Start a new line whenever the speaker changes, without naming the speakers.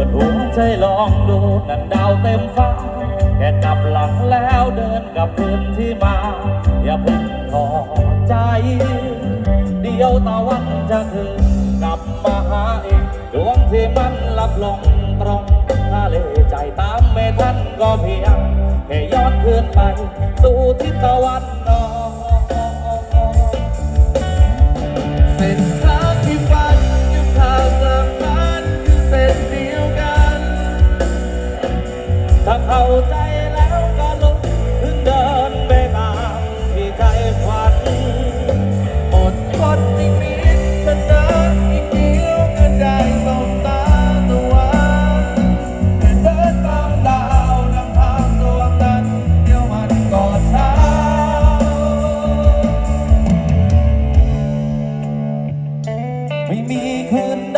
ปิดหัวใจลองดูนั่นดาวเต็มฟ้าแค่กลับหลังแล้วเดินกับคืนที่มา อย่าเพิ่งถอดใจ เดียวตะวันจะคืนกลับมาหาอีกดวงที่มันหลับลงตรงทะเลใจตามไม่ทันก็เพียงแค่ย้อนคืนไป สู่ทิศตะวันออก
เส้น
ถ้าเข้าใจแล้วก็ลุกขึ้นเดินไปตามที่ใจฝัน
อดทนอีกนิดจะเดินอีกเดียวก็ได้สบตาตะวันเดินตามดาวนำทางดวงนั้นเดี๋ยวมันก็เช้า
ไม่มีคืนใด